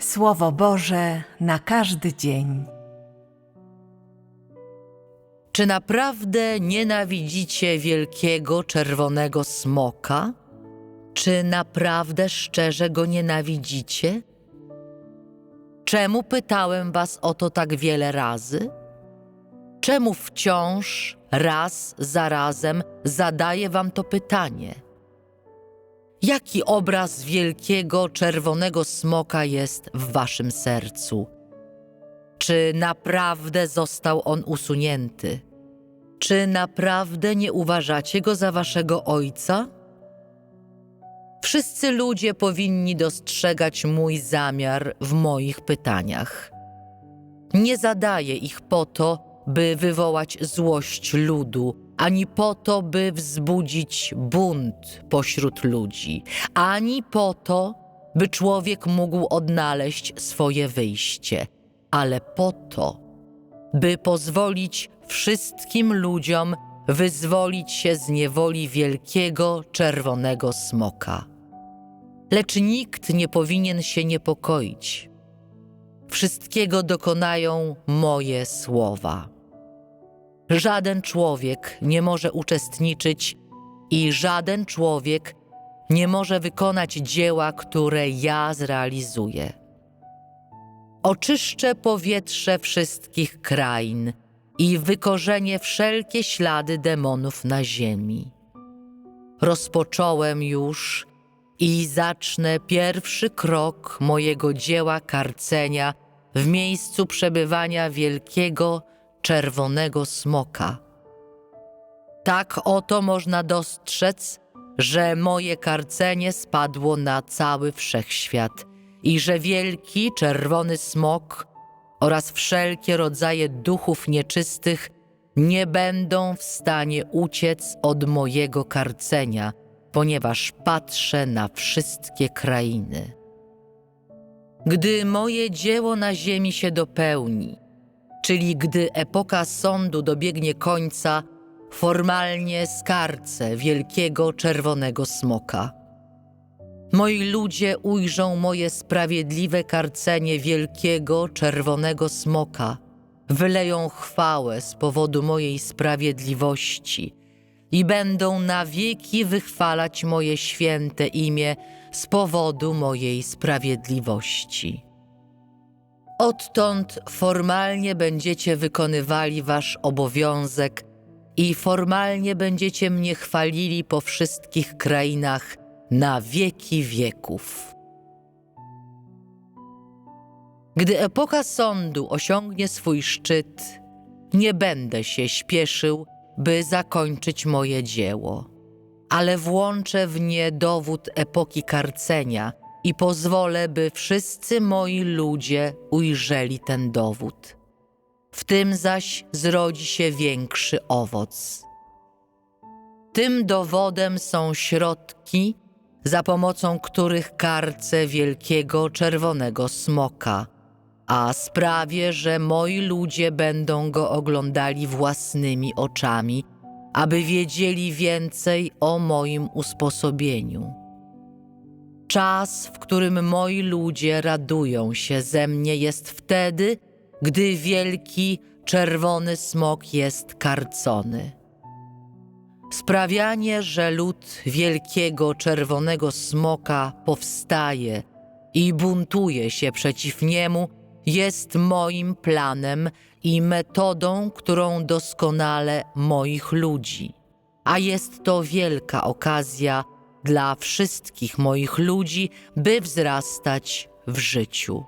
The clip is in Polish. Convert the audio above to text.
Słowo Boże na każdy dzień. Czy naprawdę nienawidzicie wielkiego czerwonego smoka? Czy naprawdę szczerze go nienawidzicie? Czemu pytałem was o to tak wiele razy? Czemu wciąż, raz za razem zadaję wam to pytanie? Jaki obraz wielkiego czerwonego smoka jest w waszym sercu? Czy naprawdę został on usunięty? Czy naprawdę nie uważacie go za waszego ojca? Wszyscy ludzie powinni dostrzegać mój zamiar w moich pytaniach. Nie zadaję ich po to, by wywołać złość ludu, ani po to, by wzbudzić bunt pośród ludzi, ani po to, by człowiek mógł odnaleźć swoje wyjście, ale po to, by pozwolić wszystkim ludziom wyzwolić się z niewoli wielkiego czerwonego smoka. Lecz nikt nie powinien się niepokoić. Wszystkiego dokonają moje słowa. Żaden człowiek nie może uczestniczyć i żaden człowiek nie może wykonać dzieła, które ja zrealizuję. Oczyszczę powietrze wszystkich krain i wykorzenię wszelkie ślady demonów na ziemi. Rozpocząłem już i zacznę pierwszy krok mojego dzieła karcenia w miejscu przebywania wielkiego czerwonego smoka. Tak oto można dostrzec, że moje karcenie spadło na cały wszechświat i że wielki czerwony smok oraz wszelkie rodzaje duchów nieczystych nie będą w stanie uciec od mojego karcenia, ponieważ patrzę na wszystkie krainy. Gdy moje dzieło na ziemi się dopełni, czyli gdy epoka sądu dobiegnie końca, formalnie skarcę wielkiego czerwonego smoka. Moi ludzie ujrzą moje sprawiedliwe karcenie wielkiego czerwonego smoka, wyleją chwałę z powodu mojej sprawiedliwości i będą na wieki wychwalać moje święte imię z powodu mojej sprawiedliwości. Odtąd formalnie będziecie wykonywali wasz obowiązek i formalnie będziecie mnie chwalili po wszystkich krainach na wieki wieków. Gdy epoka sądu osiągnie swój szczyt, nie będę się śpieszył, by zakończyć moje dzieło, ale włączę w nie dowód epoki karcenia i pozwolę, by wszyscy moi ludzie ujrzeli ten dowód. W tym zaś zrodzi się większy owoc. Tym dowodem są środki, za pomocą których karcę wielkiego czerwonego smoka, a sprawię, że moi ludzie będą go oglądali własnymi oczami, aby wiedzieli więcej o moim usposobieniu. Czas, w którym moi ludzie radują się ze mnie, jest wtedy, gdy wielki czerwony smok jest karcony. Sprawianie, że lud wielkiego czerwonego smoka powstaje i buntuje się przeciw niemu, jest moim planem i metodą, którą doskonale moich ludzi. A jest to wielka okazja dla wszystkich moich ludzi, by wzrastać w życiu.